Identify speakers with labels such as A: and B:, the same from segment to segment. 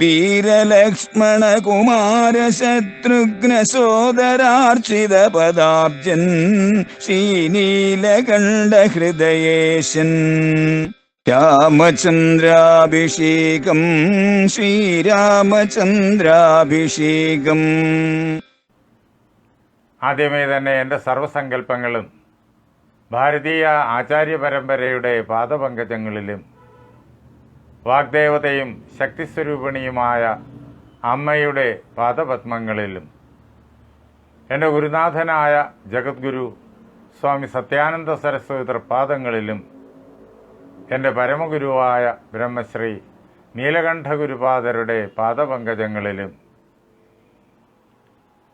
A: വീരലക്ഷ്മണ കുമാര ശത്രുഘ്ന സോദരാർച്ചിത പദാബ്ജൻ ശ്രീനീലകണ്ഠ ഹൃദയേശൻ രാമചന്ദ്രാഭിഷേകം ശ്രീരാമചന്ദ്രാഭിഷേകം.
B: ആദ്യമേ തന്നെ എന്റെ സർവസങ്കല്പങ്ങളും ഭാരതീയ ആചാര്യ പരമ്പരയുടെ പാദപങ്കജങ്ങളിലും വാഗ്ദേവതയും ശക്തിസ്വരൂപിണിയുമായ അമ്മയുടെ പാദപത്മങ്ങളിലും. എന്റെ ഗുരുനാഥനായ ജഗദ്ഗുരു സ്വാമി സത്യാനന്ദ സരസ്വതി തൃപ്പാദങ്ങളിലും എന്റെ പരമഗുരുവായ ബ്രഹ്മശ്രീ നീലകണ്ഠഗുരുപാദരുടെ പാദപങ്കജങ്ങളിലും.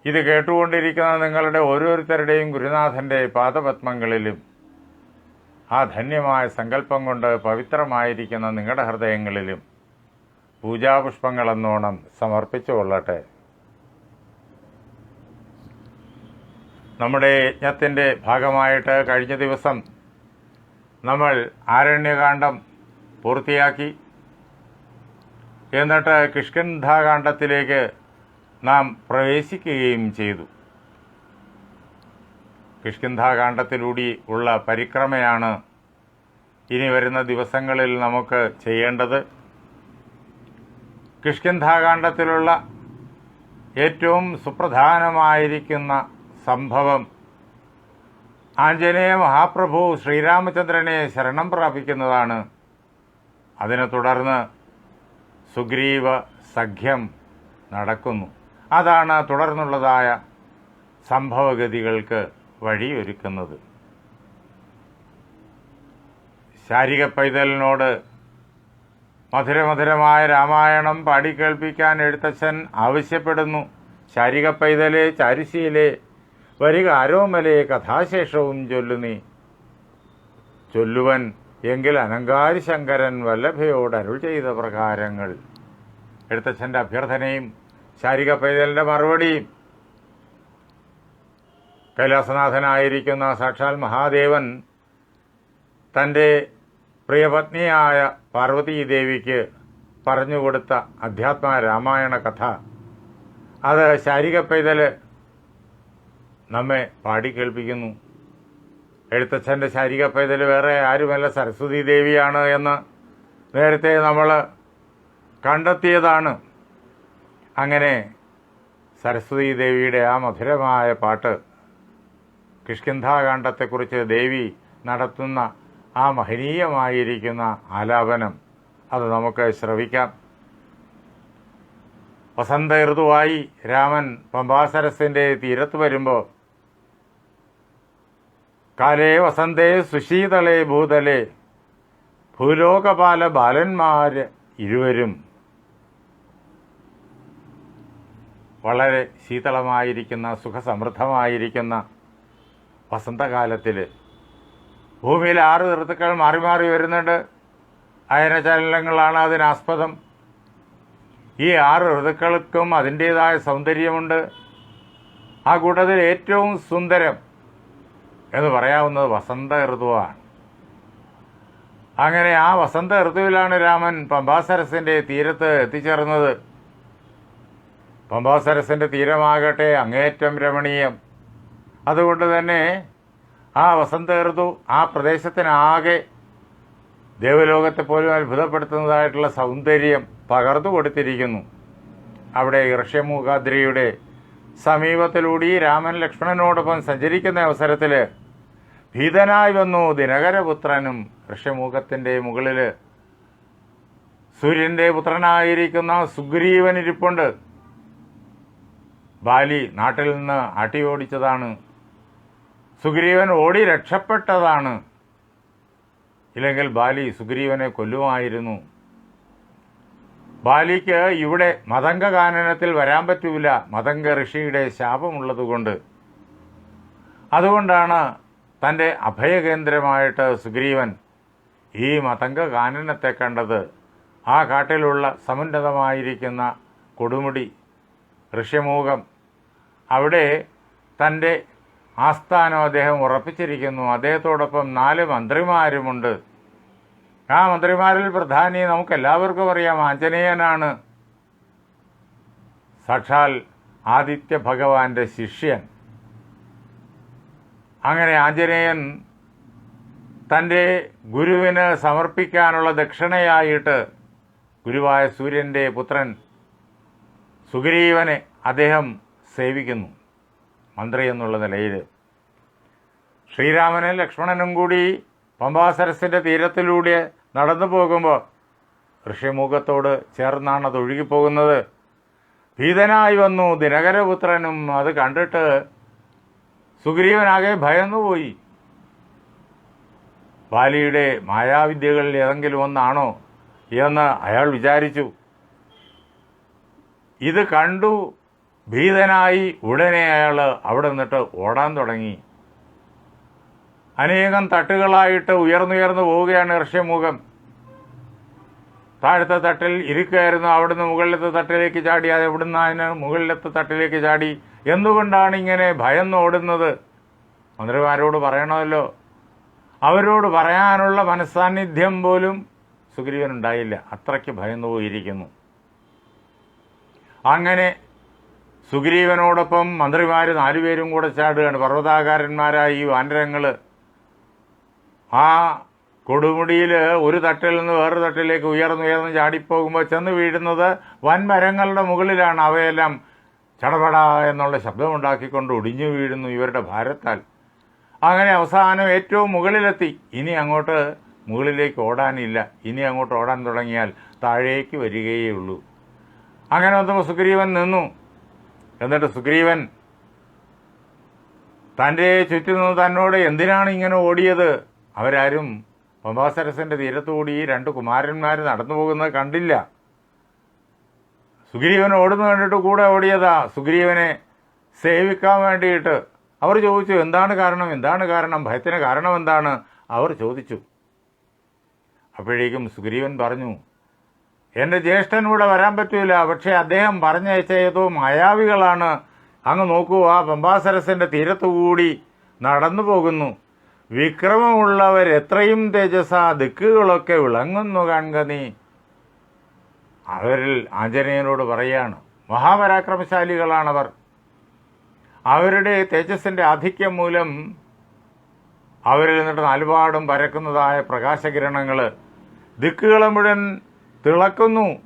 B: ഇത് കേട്ടുകൊണ്ടിരിക്കുന്ന നിങ്ങളുടെ ഓരോരുത്തരുടെയും ഗുരുനാഥന്റെ പാദപത്മങ്ങളിലും. ആ ധന്യമായ സങ്കല്പം കൊണ്ട് പവിത്രമായിരിക്കുന്ന നിങ്ങളുടെ ഹൃദയങ്ങളിലും പൂജാപുഷ്പങ്ങളെന്നോണം സമർപ്പിച്ചു കൊള്ളട്ടെ. നമ്മുടെ യജ്ഞത്തിന്റെ ഭാഗമായിട്ട് കഴിഞ്ഞ ദിവസം നമ്മൾ ആരണ്യകാന്ഡം പൂർത്തിയാക്കി. എന്നിട്ട് കിഷ്കന്ധാകാന്ഡത്തിലേക്ക് നാം പ്രവേശിക്കുകയും ചെയ്തു. കിഷ്കിന്ധാകാന്ഡത്തിലൂടെ ഉള്ള പരിക്രമയാണ് ഇനി വരുന്ന ദിവസങ്ങളിൽ നമുക്ക് ചെയ്യേണ്ടത്. കിഷ്കിന്ധാകാന്ഡത്തിലുള്ള ഏറ്റവും സുപ്രധാനമായിരിക്കുന്ന സംഭവം ആഞ്ജനേയ മഹാപ്രഭു ശ്രീരാമചന്ദ്രനെ ശരണം പ്രാപിക്കുന്നതാണ്. അതിനെ തുടർന്ന് സുഗ്രീവ സഖ്യം നടക്കുന്നു. അതാണ് തുടർന്നുള്ളതായ സംഭവഗതികൾക്ക് വഴിയൊരുക്കുന്നത്. ശാരിക പൈതലിനോട് മധുരമധുരമായ രാമായണം പാടിക്കേൾപ്പിക്കാൻ എഴുത്തച്ഛൻ ആവശ്യപ്പെടുന്നു. ശാരിക പൈതലെ ചാരിശീലെ വരിക ആരോമലെ കഥാശേഷവും ചൊല്ലുന്നി. ചൊല്ലുവൻ എങ്കിൽ അനങ്കാരി ശങ്കരൻ വല്ലഭയോട് അരുൾ ചെയ്ത പ്രകാരങ്ങൾ. എഴുത്തച്ഛന്റെ അഭ്യർത്ഥനയും ശാരിക പൈതലിന്റെ മറുപടിയും കൈലാസനാഥനായിരിക്കുന്ന സാക്ഷാൽ മഹാദേവൻ തന്റെ പ്രിയപത്നിയായ പാർവതീദേവിക്ക് പറഞ്ഞുകൊടുത്ത അധ്യാത്മ രാമായണ കഥ. അത് ശാരിക പൈതൽ നമ്മെ പാടിക്കേൾപ്പിക്കുന്നു എഴുത്തച്ഛന്റെ ശാരിക പൈതൽ വേറെ ആരുമല്ല സരസ്വതി ദേവിയാണ് എന്ന് നേരത്തെ നമ്മൾ കണ്ടെത്തിയതാണ്. അങ്ങനെ സരസ്വതി ദേവിയുടെ ആ മധുരമായ പാട്ട് കിഷ്കിന്ധാകാന്ഡത്തെക്കുറിച്ച് ദേവി നടത്തുന്ന ആ മഹനീയമായിരിക്കുന്ന ആലാപനം അത് നമുക്ക് ശ്രവിക്കാം. വസന്ത ഋതുവായി രാമൻ പമ്പാസരസിന്റെ തീരത്ത് വരുമ്പോൾ കാലേ വസന്തേ സുശീതളേ ഭൂതലേ ഭൂലോകപാല ബാലന്മാർ ഇരുവരും വളരെ ശീതളമായിരിക്കുന്ന സുഖസമൃദ്ധമായിരിക്കുന്ന വസന്തകാലത്തിൽ ഭൂമിയിൽ ആറ് ഋതുക്കൾ മാറി മാറി വരുന്നുണ്ട്. അയനചലനങ്ങളാണ് അതിനാസ്പദം. ഈ ആറ് ഋതുക്കൾക്കും അതിന്റേതായ സൗന്ദര്യമുണ്ട്. ആ കൂട്ടത്തിൽ ഏറ്റവും സുന്ദരം എന്ന് പറയാവുന്നത് വസന്ത ഋതുവാണ്. അങ്ങനെ ആ വസന്ത ഋതുവിലാണ് രാമൻ പമ്പാസരസിന്റെ തീരത്ത് എത്തിച്ചേർന്നത്. പമ്പാസരസിന്റെ തീരമാകട്ടെ അങ്ങേറ്റം രമണീയം. അതുകൊണ്ട് തന്നെ ആ വസന്ത ഋതു ആ പ്രദേശത്തിനാകെ ദേവലോകത്തെ പോലും അത്ഭുതപ്പെടുത്തുന്നതായിട്ടുള്ള സൗന്ദര്യം പകർന്നു കൊടുത്തിരിക്കുന്നു. അവിടെ ഋഷ്യമൂഖാദ്രിയുടെ സമീപത്തിലൂടെ രാമൻ ലക്ഷ്മണനോടൊപ്പം സഞ്ചരിക്കുന്ന അവസരത്തിൽ ഭീതനായി വന്നു ദിനകരപുത്രനും ഋഷ്യമൂഖത്തിന്റെ മുകളിൽ സൂര്യന്റെ പുത്രനായിരിക്കുന്ന സുഗ്രീവൻ ഇരിപ്പുണ്ട്. ബാലി നാട്ടിൽ നിന്ന് ആട്ടി ഓടിച്ചതാണ് സുഗ്രീവൻ ഓടി രക്ഷപ്പെട്ടതാണ്. ഇല്ലെങ്കിൽ ബാലി സുഗ്രീവനെ കൊല്ലുമായിരുന്നു. ബാലിക്ക് ഇവിടെ മതംഗ കാനനത്തിൽ വരാൻ പറ്റൂല. മതംഗ ഋഷിയുടെ ശാപമുള്ളതുകൊണ്ട്. അതുകൊണ്ടാണ് തന്റെ അഭയകേന്ദ്രമായിട്ട് സുഗ്രീവൻ ഈ മതംഗ കാനനത്തെ കണ്ടത്. ആ കാട്ടിലുള്ള സമുന്നതമായിരിക്കുന്ന കൊടുമുടി ഋഷ്യമൂഖം അവിടെ തന്റെ ആസ്ഥാനം അദ്ദേഹം ഉറപ്പിച്ചിരിക്കുന്നു. അദ്ദേഹത്തോടൊപ്പം നാല് മന്ത്രിമാരുമുണ്ട്. ആ മന്ത്രിമാരിൽ പ്രധാനി നമുക്കെല്ലാവർക്കും അറിയാം. ആഞ്ജനേയനാണ്. സാക്ഷാൽ ആദിത്യ ഭഗവാന്റെ ശിഷ്യൻ. അങ്ങനെ ആഞ്ജനേയൻ തന്റെ ഗുരുവിന് സമർപ്പിക്കാനുള്ള ദക്ഷിണയായിട്ട് ഗുരുവായ സൂര്യന്റെ പുത്രൻ സുഗ്രീവനെ അദ്ദേഹം സേവിക്കുന്നു. മന്ത്രി എന്നുള്ള നിലയിൽ. ശ്രീരാമനും ലക്ഷ്മണനും കൂടി പമ്പാസരസിന്റെ തീരത്തിലൂടെ നടന്നു പോകുമ്പോൾ ഋഷിമുഖത്തോട് ചേർന്നാണ് അത് ഒഴുകിപ്പോകുന്നത്. ഭീതനായി വന്നു ദിനകരപുത്രനും അത് കണ്ടിട്ട് സുഗ്രീവനാകെ ഭയന്നുപോയി. ബാലിയുടെ മായാവിദ്യകളിൽ ഏതെങ്കിലും ഒന്നാണോ എന്ന് അയാൾ വിചാരിച്ചു. ഇത് കണ്ടു ഭീതനായി ഉടനെ അയാൾ അവിടെ നിന്നിട്ട് ഓടാൻ തുടങ്ങി. അനേകം തട്ടുകളായിട്ട് ഉയർന്നുയർന്നു പോവുകയാണ് ഋഷ്യമുഖം. താഴത്തെ തട്ടിൽ ഇരിക്കുകയായിരുന്നു. അവിടുന്ന് മുകളിലത്തെ തട്ടിലേക്ക് ചാടി അത് എവിടുന്ന് അതിന് മുകളിലത്തെ തട്ടിലേക്ക് ചാടി? എന്തുകൊണ്ടാണ് ഇങ്ങനെ ഭയന്ന് ഓടുന്നത്? മന്ത്രിമാരോട് പറയണമല്ലോ. അവരോട് പറയാനുള്ള മനസാന്നിധ്യം പോലും സുഗ്രീവനുണ്ടായില്ല. അത്രയ്ക്ക് ഭയന്നു പോയിരിക്കുന്നു. അങ്ങനെ സുഗ്രീവനോടൊപ്പം മന്ത്രിമാർ നാലുപേരും കൂടെ ചാടുകയാണ്. പർവതാകാരന്മാരായി വാനരങ്ങൾ ആ കൊടുമുടിയിൽ ഒരു തട്ടിൽ നിന്ന് വേറൊരു തട്ടിലേക്ക് ഉയർന്നുയർന്ന് ചാടിപ്പോകുമ്പോൾ ചെന്ന് വീഴുന്നത് വൻമരങ്ങളുടെ മുകളിലാണ് അവയെല്ലാം ചടപട എന്നുള്ള ശബ്ദമുണ്ടാക്കിക്കൊണ്ട് ഒടിഞ്ഞു വീഴുന്നു ഇവരുടെ ഭാരത്താൽ. അങ്ങനെ അവസാനം ഏറ്റവും മുകളിലെത്തി. ഇനി അങ്ങോട്ട് മുകളിലേക്ക് ഓടാനില്ല. ഇനി അങ്ങോട്ട് ഓടാൻ തുടങ്ങിയാൽ താഴേക്ക് വരികയേ ഉള്ളൂ. അങ്ങനെ വന്നപ്പോൾ സുഗ്രീവൻ നിന്നു. എന്നിട്ട് സുഗ്രീവൻ തന്റെ ചുറ്റും നിന്ന് തന്നോട് എന്തിനാണ് ഇങ്ങനെ ഓടിയത്? അവരാരും പമ്പാസരസിന്റെ തീരത്തുകൂടി രണ്ട് കുമാരന്മാർ നടന്നു പോകുന്നത് കണ്ടില്ല. സുഗ്രീവൻ ഓടുന്നു കണ്ടിട്ട് കൂടെ ഓടിയതാ. സുഗ്രീവനെ സേവിക്കാൻ വേണ്ടിയിട്ട് അവർ ചോദിച്ചു എന്താണ് കാരണം? എന്താണ് കാരണം? ഭയത്തിന് കാരണം എന്താണ്? അവർ ചോദിച്ചു. അപ്പോഴേക്കും സുഗ്രീവൻ പറഞ്ഞു എന്റെ ജ്യേഷ്ഠൻ ഇവിടെ വരാൻ പറ്റൂല. പക്ഷേ അദ്ദേഹം പറഞ്ഞയച്ച ഏതോ മായാവികളാണ്. അങ്ങ് നോക്കൂ ആ പമ്പാസരസിന്റെ തീരത്തുകൂടി നടന്നു പോകുന്നു. വിക്രമമുള്ളവരെത്രയും തേജസ ദിക്കുകളൊക്കെ വിളങ്ങുന്നു കാണുക നീ. അവരിൽ ആഞ്ജനേയനോട് പറയാണ് മഹാപരാക്രമശാലികളാണവർ. അവരുടെ തേജസ്സിന്റെ ആധിക്യം മൂലം അവരിൽ നിന്നിട്ട് നാലുപാടും പരക്കുന്നതായ പ്രകാശകിരണങ്ങൾ ദിക്കുകളെ മുഴുവൻ തിളക്കുന്നു.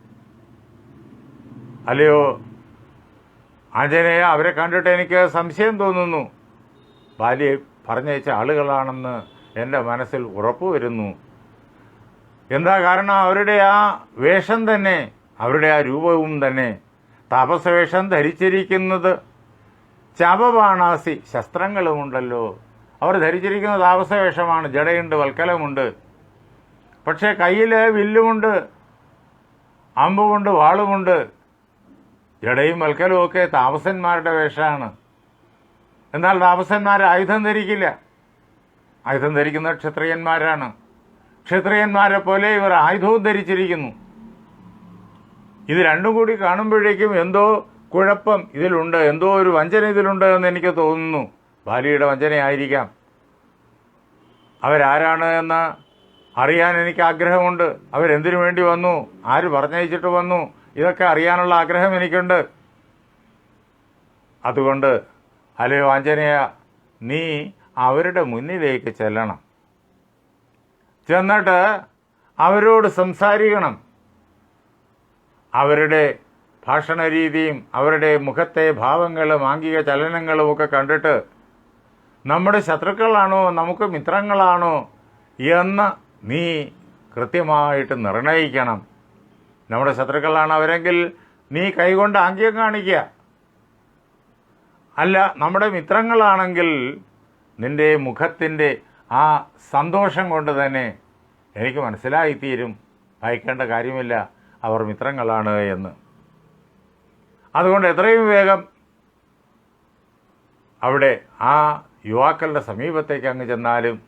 B: അല്ലയോ? ആഞ്ജനേയ അവരെ കണ്ടിട്ട് എനിക്ക് സംശയം തോന്നുന്നു. ബാല്യെ പറഞ്ഞയച്ച ആളുകളാണെന്ന് എന്റെ മനസ്സിൽ ഉറപ്പ് വരുന്നു എന്താ കാരണം? അവരുടെ ആ വേഷം തന്നെ അവരുടെ ആ രൂപവും തന്നെ. താപസവേഷം ധരിച്ചിരിക്കുന്നത് ചപബാണാസി ശസ്ത്രങ്ങളുമുണ്ടല്ലോ. അവർ ധരിച്ചിരിക്കുന്ന താപസവേഷമാണ് ജടയുണ്ട് വൽക്കലമുണ്ട്. പക്ഷേ കയ്യിൽ വില്ലുമുണ്ട്. അമ്പുമുണ്ട് വാളുമുണ്ട്. ജടയും വൽക്കലും ഒക്കെ താമസന്മാരുടെ വേഷമാണ്. എന്നാൽ താമസന്മാർ ആയുധം ധരിക്കില്ല. ആയുധം ധരിക്കുന്ന ക്ഷത്രിയന്മാരാണ്. ക്ഷത്രിയന്മാരെ പോലെ ഇവർ ആയുധവും ധരിച്ചിരിക്കുന്നു. ഇത് രണ്ടും കൂടി കാണുമ്പോഴേക്കും എന്തോ കുഴപ്പം ഇതിലുണ്ട് എന്തോ ഒരു വഞ്ചന ഇതിലുണ്ട് എന്ന് എനിക്ക് തോന്നുന്നു. ബാലിയുടെ വഞ്ചനയായിരിക്കാം. അവരാരാണ് എന്ന് അറിയാൻ എനിക്ക് ആഗ്രഹമുണ്ട്. അവരെന്തിനു വേണ്ടി വന്നു? ആര് പറഞ്ഞയച്ചിട്ട് വന്നു? ഇതൊക്കെ അറിയാനുള്ള ആഗ്രഹം എനിക്കുണ്ട്. അതുകൊണ്ട് അല്ലയോ ആഞ്ജനേയ നീ അവരുടെ മുന്നിലേക്ക് ചെല്ലണം. ചെന്നിട്ട് അവരോട് സംസാരിക്കണം. അവരുടെ ഭാഷണ രീതിയും അവരുടെ മുഖത്തെ ഭാവങ്ങളും ആംഗിക ചലനങ്ങളും ഒക്കെ കണ്ടിട്ട് നമ്മുടെ ശത്രുക്കളാണോ? നമുക്ക് മിത്രങ്ങളാണോ? എന്ന് നീ കൃത്യമായിട്ട് നിർണയിക്കണം. നമ്മുടെ ശത്രുക്കളാണ് അവരെങ്കിൽ നീ കൈകൊണ്ട് ആംഗ്യം കാണിക്കുക അല്ല നമ്മുടെ മിത്രങ്ങളാണെങ്കിൽ നിന്റെ മുഖത്തിന്റെ ആ സന്തോഷം കൊണ്ട് തന്നെ എനിക്ക് മനസ്സിലായിത്തീരും. ഭയക്കേണ്ട കാര്യമില്ല. അവർ മിത്രങ്ങളാണ് എന്ന്. അതുകൊണ്ട് എത്രയും വേഗം അവിടെ ആ യുവാക്കളുടെ സമീപത്തേക്ക് അങ്ങ് ചെന്നാലും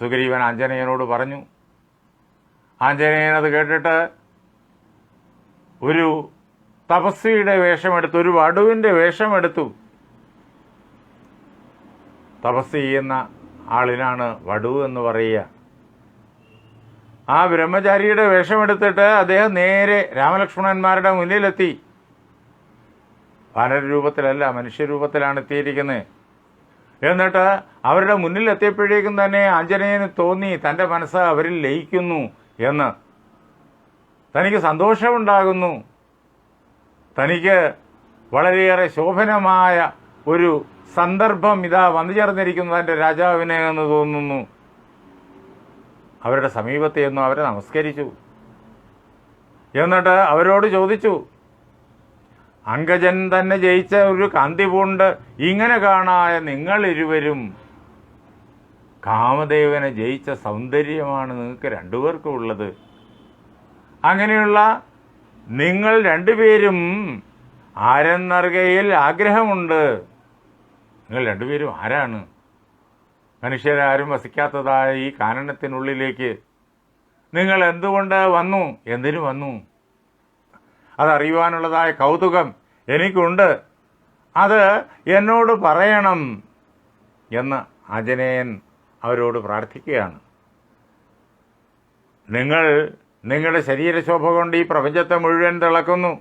B: സുഗ്രീവൻ ആഞ്ജനേയനോട് പറഞ്ഞു ആഞ്ജനേയൻ അത് കേട്ടിട്ട് ഒരു തപസ്വിയുടെ വേഷമെടുത്തു ഒരു വടുവിന്റെ വേഷമെടുത്തു. തപസ് ചെയ്യുന്ന ആളിനാണ് വടു എന്ന് പറയുക. ആ ബ്രഹ്മചാരിയുടെ വേഷമെടുത്തിട്ട് അദ്ദേഹം നേരെ രാമലക്ഷ്മണന്മാരുടെ മുന്നിലെത്തി. വാനരൂപത്തിലല്ല മനുഷ്യരൂപത്തിലാണ് എത്തിയിരിക്കുന്നത്. എന്നിട്ട് അവരുടെ മുന്നിൽ എത്തിയപ്പോഴേക്കും തന്നെ ആഞ്ജനേയന് തോന്നി തന്റെ മനസ്സ് അവരിൽ ലയിക്കുന്നു എന്ന്. തനിക്ക് സന്തോഷമുണ്ടാകുന്നു. തനിക്ക് വളരെയേറെ ശോഭനമായ ഒരു സന്ദർഭം ഇതാ വന്നു ചേർന്നിരിക്കുന്നു തന്റെ രാജാവിനെ എന്ന് തോന്നുന്നു. അവരുടെ സമീപത്തെ എന്നും അവരെ നമസ്കരിച്ചു. എന്നിട്ട് അവരോട് ചോദിച്ചു അങ്കജൻ തന്നെ ജയിച്ച ഒരു കാന്തി പൂണ്ട് ഇങ്ങനെ കാണായ നിങ്ങൾ ഇരുവരും. കാമദേവനെ ജയിച്ച സൗന്ദര്യമാണ് നിങ്ങൾക്ക് രണ്ടുപേർക്കും ഉള്ളത്. അങ്ങനെയുള്ള നിങ്ങൾ രണ്ടുപേരും ആരെന്നറുകയിൽ ആഗ്രഹമുണ്ട്. നിങ്ങൾ രണ്ടുപേരും ആരാണ്? മനുഷ്യരാരും വസിക്കാത്തതായ ഈ കാനനത്തിനുള്ളിലേക്ക് നിങ്ങൾ എന്തുകൊണ്ട് വന്നു? എന്തിനു വന്നു? അതറിയുവാനുള്ളതായ കൗതുകം എനിക്കുണ്ട്. അത് എന്നോട് പറയണം എന്ന് അജനേയൻ അവരോട് പ്രാർത്ഥിക്കുകയാണ്. നിങ്ങൾ നിങ്ങളുടെ ശരീരശോഭ കൊണ്ട് ഈ പ്രപഞ്ചത്തെ മുഴുവൻ തിളക്കുന്നു.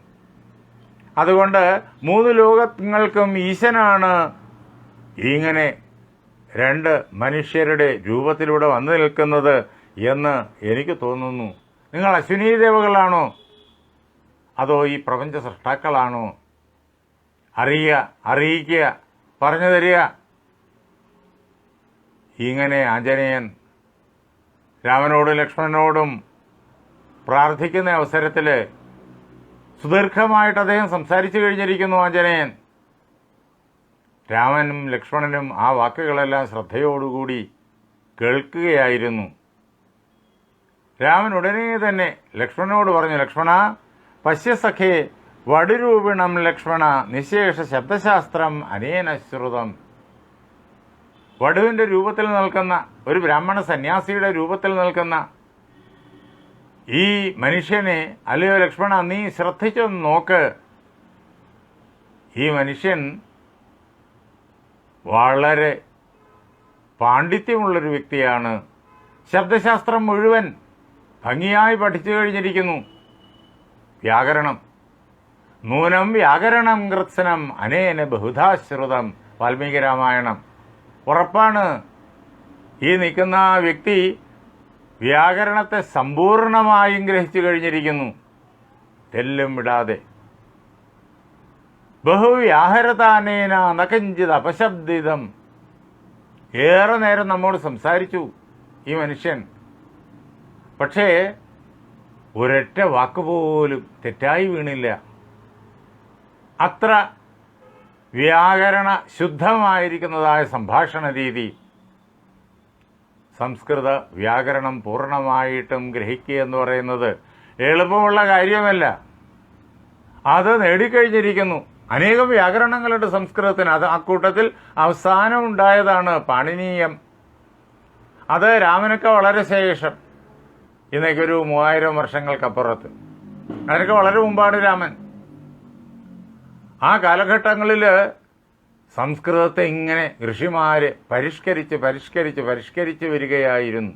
B: അതുകൊണ്ട് മൂന്ന് ലോകങ്ങൾക്കും ഈശനാണ് ഇങ്ങനെ രണ്ട് മനുഷ്യരുടെ രൂപത്തിലൂടെ വന്നു നിൽക്കുന്നത് എന്ന് എനിക്ക് തോന്നുന്നു. നിങ്ങൾ അശ്വിനി ദേവകളാണോ അതോ ഈ പ്രപഞ്ച സൃഷ്ടാക്കളാണോ? അറിയുക അറിയിക്കുക പറഞ്ഞു തരിക. ഇങ്ങനെ ആഞ്ജനേയൻ രാമനോടും ലക്ഷ്മണനോടും പ്രാർത്ഥിക്കുന്ന അവസരത്തിൽ സുദീർഘമായിട്ട് അദ്ദേഹം സംസാരിച്ചു കഴിഞ്ഞിരിക്കുന്നു ആഞ്ജനേയൻ. രാമനും ലക്ഷ്മണനും ആ വാക്കുകളെല്ലാം ശ്രദ്ധയോടുകൂടി കേൾക്കുകയായിരുന്നു. രാമൻ ഉടനെ തന്നെ ലക്ഷ്മണനോട് പറഞ്ഞു ലക്ഷ്മണ പശ്യസഖേ വടുരൂപിണം ലക്ഷ്മണ നിശേഷ ശബ്ദശാസ്ത്രം അനേനശ്രുതം വടുവിന്റെ രൂപത്തിൽ നിൽക്കുന്ന ഒരു ബ്രാഹ്മണ സന്യാസിയുടെ രൂപത്തിൽ നിൽക്കുന്ന ഈ മനുഷ്യനെ അല്ലയോ ലക്ഷ്മണ നീ ശ്രദ്ധിച്ചൊന്ന് നോക്ക്. ഈ മനുഷ്യൻ വളരെ പാണ്ഡിത്യമുള്ളൊരു വ്യക്തിയാണ്. ശബ്ദശാസ്ത്രം മുഴുവൻ ഭംഗിയായി പഠിച്ചു കഴിഞ്ഞിരിക്കുന്നു. വ്യാകരണം. നൂനം വ്യാകരണം കൃത്സനം അനേന ബഹുധാശ്രുതം വാൽമീകി രാമായണം. ഉറപ്പാണ് ഈ നിൽക്കുന്ന വ്യക്തി വ്യാകരണത്തെ സമ്പൂർണമായും ഗ്രഹിച്ചു കഴിഞ്ഞിരിക്കുന്നു. തെല്ലും വിടാതെ. ബഹുവ്യാഹരതാനേന നകഞ്ചിത് അപശബ്ദിതം. ഏറെ നേരം നമ്മോട് സംസാരിച്ചു ഈ മനുഷ്യൻ. പക്ഷേ ഒരൊറ്റ വാക്ക് പോലും തെറ്റായി വീണില്ല. അത്ര വ്യാകരണ ശുദ്ധമായിരിക്കുന്നതായ സംഭാഷണ രീതി സംസ്കൃത വ്യാകരണം പൂർണമായിട്ടും ഗ്രഹിക്കുക എന്ന് പറയുന്നത് എളുപ്പമുള്ള കാര്യമല്ല. അത് നേടിക്കഴിഞ്ഞിരിക്കുന്നു. അനേകം വ്യാകരണങ്ങളുണ്ട് സംസ്കൃതത്തിന്. അത് അക്കൂട്ടത്തിൽ അവസാനം ഉണ്ടായതാണ് പാണിനീയം. അത് രാമനൊക്കെ വളരെ ശേഷം ഇന്നേക്ക് ഒരു മൂവായിരം വർഷങ്ങൾക്കപ്പുറത്ത്. അതിനൊക്കെ വളരെ മുമ്പാണ് രാമൻ. ആ കാലഘട്ടങ്ങളിൽ സംസ്കൃതത്തെ ഇങ്ങനെ ഋഷിമാര് പരിഷ്കരിച്ച് പരിഷ്കരിച്ച് പരിഷ്കരിച്ച് വരികയായിരുന്നു.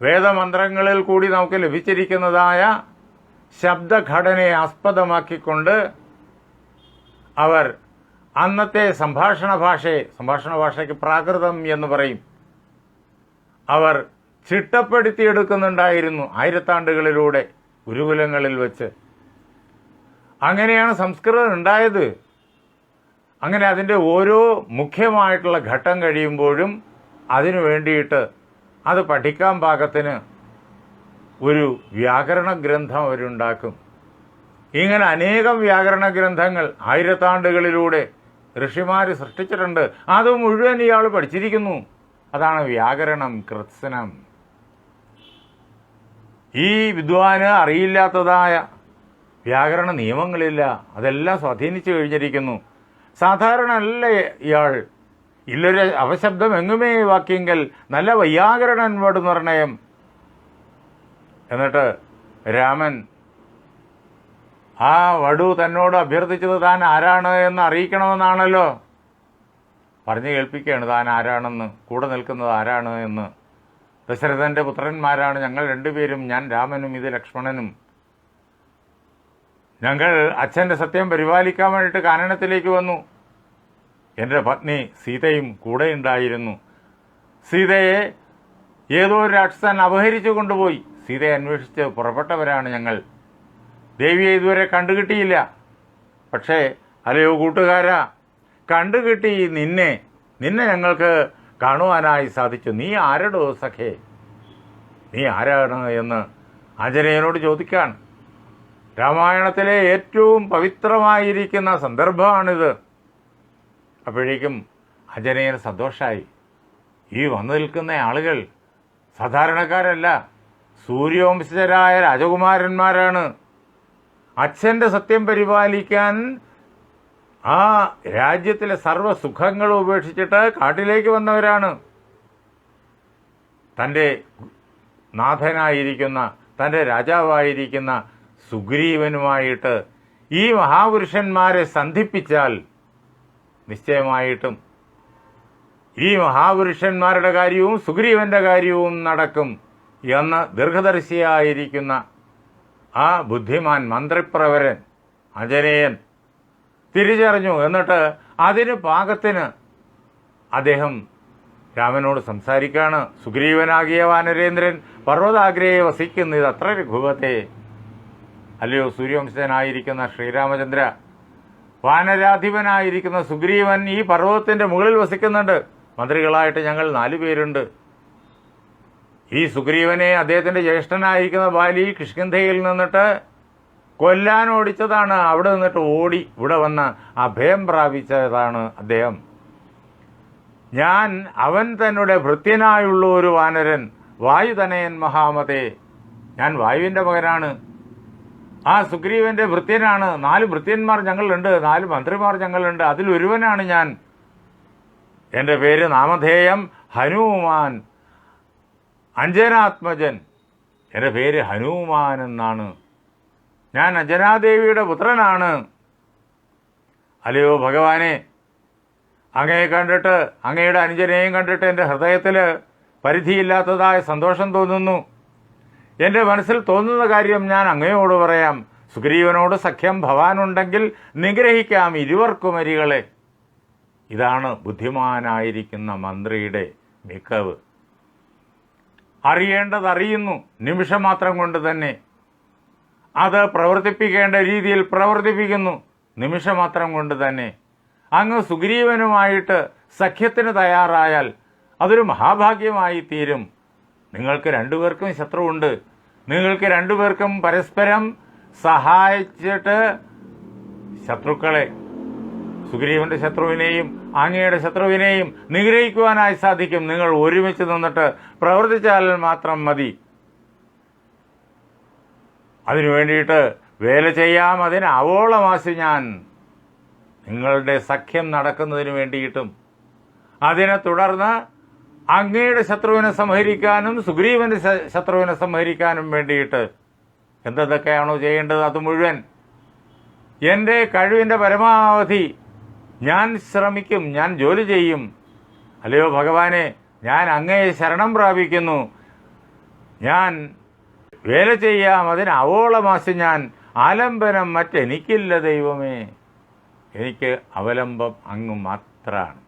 B: വേദമന്ത്രങ്ങളിൽ കൂടി നമുക്ക് ലഭിച്ചിരിക്കുന്നതായ ശബ്ദഘടനയെ ആസ്പദമാക്കിക്കൊണ്ട് അവർ അന്നത്തെ സംഭാഷണ ഭാഷയെ സംഭാഷണ ഭാഷയ്ക്ക് പ്രാകൃതം എന്ന് പറയും. അവർ ചിട്ടപ്പെടുത്തിയെടുക്കുന്നുണ്ടായിരുന്നു ആയിരത്താണ്ടുകളിലൂടെ ഗുരുകുലങ്ങളിൽ വെച്ച്. അങ്ങനെയാണ് സംസ്കൃതം ഉണ്ടായത്. അങ്ങനെ അതിന്റെ ഓരോ മുഖ്യമായിട്ടുള്ള ഘട്ടം കഴിയുമ്പോഴും അതിനു വേണ്ടിയിട്ട് അത് പഠിക്കാൻ പാകത്തിന് ഒരു വ്യാകരണ ഗ്രന്ഥം അവരുണ്ടാക്കും. ഇങ്ങനെ അനേകം വ്യാകരണ ഗ്രന്ഥങ്ങൾ ആയിരത്താണ്ടുകളിലൂടെ ഋഷിമാർ സൃഷ്ടിച്ചിട്ടുണ്ട്. അത് മുഴുവൻ ഇയാൾ പഠിച്ചിരിക്കുന്നു. അതാണ് വ്യാകരണം കൃത്സനം. ഈ വിദ്വാന് അറിയില്ലാത്തതായ വ്യാകരണ നിയമങ്ങളില്ല. അതെല്ലാം സ്വാധീനിച്ചു കഴിഞ്ഞിരിക്കുന്നു. സാധാരണ അല്ല ഇയാൾ. ഇല്ലൊരു അവശബ്ദം എങ്ങുമേ വാക്യെങ്കിൽ നല്ല വൈയാകരണൻ വേട് നിർണയം. എന്നിട്ട് രാമൻ ആ വടു തന്നോട് അഭ്യർത്ഥിച്ചത് താൻ ആരാണ് എന്ന് അറിയിക്കണമെന്നാണല്ലോ. പറഞ്ഞു കേൾപ്പിക്കുകയാണ് താൻ ആരാണെന്ന്. കൂടെ നിൽക്കുന്നത് ആരാണ് എന്ന്. ദശരഥന്റെ പുത്രന്മാരാണ് ഞങ്ങൾ രണ്ടുപേരും ഞാൻ രാമനും ഇത് ലക്ഷ്മണനും. ഞങ്ങൾ അച്ഛന്റെ സത്യം പരിപാലിക്കാൻ വേണ്ടിയിട്ട് കാനനത്തിലേക്ക് വന്നു. എന്റെ പത്നി സീതയും കൂടെ ഉണ്ടായിരുന്നു. സീതയെ ഏതോ ഒരു രാക്ഷസൻ അപഹരിച്ചു കൊണ്ടുപോയി. സീതയെ അന്വേഷിച്ച് പുറപ്പെട്ടവരാണ് ഞങ്ങൾ. ദേവിയെ ഇതുവരെ കണ്ടുകിട്ടിയില്ല. പക്ഷേ അല്ലയോ കൂട്ടുകാരാ കണ്ടുകിട്ടി നിന്നെ. നിന്നെ ഞങ്ങൾക്ക് കാണുവാനായി സാധിച്ചു. നീ ആരടോ സഖേ? നീ ആരാണ് എന്ന് ആഞ്ജനേയനോട് ചോദിക്കാണ് രാമായണത്തിലെ ഏറ്റവും പവിത്രമായിരിക്കുന്ന സന്ദർഭമാണിത്. അപ്പോഴേക്കും അജനയന് സന്തോഷമായി ഈ വന്നു നിൽക്കുന്ന ആളുകൾ സാധാരണക്കാരല്ല. സൂര്യവംശജരായ രാജകുമാരന്മാരാണ്. അച്ഛന്റെ സത്യം പരിപാലിക്കാൻ ആ രാജ്യത്തിലെ സർവ സുഖങ്ങളും ഉപേക്ഷിച്ചിട്ട് കാട്ടിലേക്ക് വന്നവരാണ്. തന്റെ നാഥനായിരിക്കുന്ന തന്റെ രാജാവായിരിക്കുന്ന സുഗ്രീവനുമായിട്ട് ഈ മഹാപുരുഷന്മാരെ സന്ധിപ്പിച്ചാൽ നിശ്ചയമായിട്ടും ഈ മഹാപുരുഷന്മാരുടെ കാര്യവും സുഗ്രീവന്റെ കാര്യവും നടക്കും എന്ന് ദീർഘദർശിയായിരിക്കുന്ന ആ ബുദ്ധിമാൻ മന്ത്രിപ്രവരൻ അജനേയൻ തിരിച്ചറിഞ്ഞു. എന്നിട്ട് അതിന് പാകത്തിന് അദ്ദേഹം രാമനോട് സംസാരിക്കാണ്. സുഗ്രീവനാകിയ വാനരേന്ദ്രൻ പർവതാഗ്രയെ വസിക്കുന്ന ഇത് അത്ര രഘുപത്തെ അല്ലയോ സൂര്യവംശനായിരിക്കുന്ന ശ്രീരാമചന്ദ്ര. വാനരാധിപനായിരിക്കുന്ന സുഗ്രീവൻ ഈ പർവതത്തിന്റെ മുകളിൽ വസിക്കുന്നുണ്ട്. മന്ത്രികളായിട്ട് ഞങ്ങൾ നാലു പേരുണ്ട്. ഈ സുഗ്രീവനെ അദ്ദേഹത്തിന്റെ ജ്യേഷ്ഠനായിരിക്കുന്ന ബാലി കിഷ്കിന്ധയിൽ നിന്നിട്ട് കൊല്ലാൻ ഓടിച്ചതാണ്. അവിടെ നിന്നിട്ട് ഓടി ഇവിടെ വന്ന് അഭയം പ്രാപിച്ചതാണ് അദ്ദേഹം. ഞാൻ അവൻ തന്നെ ഭൃത്യനായുള്ള ഒരു വാനരൻ വായുതനയൻ മഹാമതേ. ഞാൻ വായുവിന്റെ മകനാണ്. ആ സുഗ്രീവന്റെ ഭൃത്യനാണ്. നാല് ഭൃത്യന്മാർ ഞങ്ങളുണ്ട് നാല് മന്ത്രിമാർ ഞങ്ങളുണ്ട്. അതിലൊരുവനാണ് ഞാൻ. എന്റെ പേര് നാമധേയം ഹനുമാൻ. അഞ്ജനാത്മജൻ. എന്റെ പേര് ഹനുമാൻ എന്നാണ്. ഞാൻ അഞ്ജനാദേവിയുടെ പുത്രനാണ്. അല്ലയോ ഭഗവാനെ അങ്ങയെ കണ്ടിട്ട് അങ്ങയുടെ അനുജനെയും കണ്ടിട്ട് എന്റെ ഹൃദയത്തിൽ പരിധിയില്ലാത്തതായ സന്തോഷം തോന്നുന്നു. എന്റെ മനസ്സിൽ തോന്നുന്ന കാര്യം ഞാൻ അങ്ങയോട് പറയാം. സുഗ്രീവനോട് സഖ്യം ഭവാനുണ്ടെങ്കിൽ നിഗ്രഹിക്കാം ഇരുവർക്കും അരികളെ ഇതാണ് ബുദ്ധിമാനായിരിക്കുന്ന മന്ത്രിയുടെ മികവ്. അറിയേണ്ടത് അറിയുന്നു നിമിഷം മാത്രം കൊണ്ട് തന്നെ അത് പ്രവർത്തിപ്പിക്കേണ്ട രീതിയിൽ പ്രവർത്തിപ്പിക്കുന്നു. നിമിഷമാത്രം കൊണ്ട് തന്നെ. അങ്ങ് സുഗ്രീവനുമായിട്ട് സഖ്യത്തിന് തയ്യാറായാൽ അതൊരു മഹാഭാഗ്യമായി തീരും. നിങ്ങൾക്ക് രണ്ടുപേർക്കും ശത്രുവുണ്ട്. നിങ്ങൾക്ക് രണ്ടുപേർക്കും പരസ്പരം സഹായിച്ചിട്ട് ശത്രുക്കളെ സുഗ്രീവന്റെ ശത്രുവിനെയും അങ്ങയുടെ ശത്രുവിനെയും നിഗ്രഹിക്കുവാനായി സാധിക്കും. നിങ്ങൾ ഒരുമിച്ച് നിന്നിട്ട് പ്രവർത്തിച്ചാൽ മാത്രം മതി. അതിനു വേണ്ടിയിട്ട് വേല ചെയ്യാം അതിന് അവോളമാശി ഞാൻ. നിങ്ങളുടെ സഖ്യം നടക്കുന്നതിന് വേണ്ടിയിട്ടും. അതിനെ തുടർന്ന് അങ്ങയുടെ ശത്രുവിനെ സംഹരിക്കാനും സുഗ്രീവന്റെ ശത്രുവിനെ സംഹരിക്കാനും വേണ്ടിയിട്ട് എന്തൊക്കെയാണോ ചെയ്യേണ്ടത് അത് മുഴുവൻ. എന്റെ കഴിവിന്റെ പരമാവധി ഞാൻ ശ്രമിക്കും ഞാൻ ജോലി ചെയ്യും. അല്ലയോ ഭഗവാനെ ഞാൻ അങ്ങയെ ശരണം പ്രാപിക്കുന്നു. ഞാൻ വേല ചെയ്യാം. അതിന് അവോളമാശം ഞാൻ. ആലംബനം മറ്റെനിക്കില്ല ദൈവമേ. എനിക്ക് അവലംബം അങ്ങ് മാത്രമാണ്